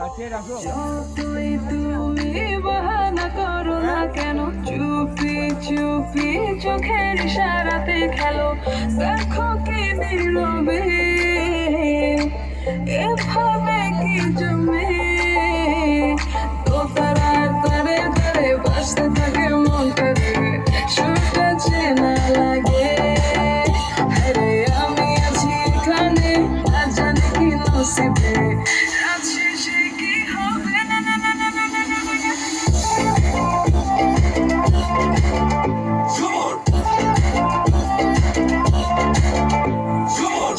তুই তুমি বাহানা করো না কেন? চুপি চুপি চোখের ইশারাতে খেলো। দেখো কি নীরবে। এভাবে কি জমে? তো তারা চেনা আমি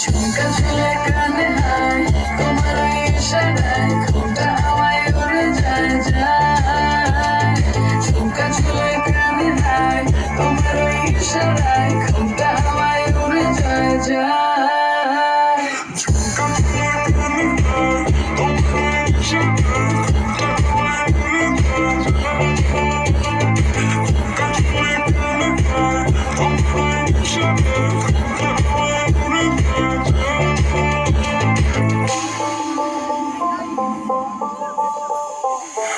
ঝুমকা ঝুলে কানে হায় তোমার ইশারায় ঘুমটা হাওয়ায় উড়ে যায় যায় ঝুমকা ঝুলে কানে হায় তোমার ইশারায় ঘুমটা হাওয়ায় উড়ে যায় যায়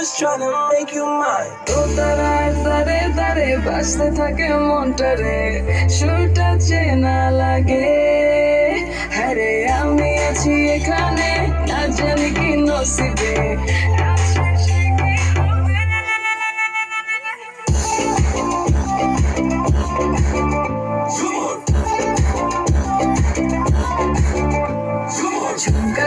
just trying to make you mine. দোতারায় তারে তারে বাসতে থাকে মনটা রে সুরটা চেনা লাগে। হ্যারে আমি আছি এখানে না জানি কি নসিবে। ঝুমকা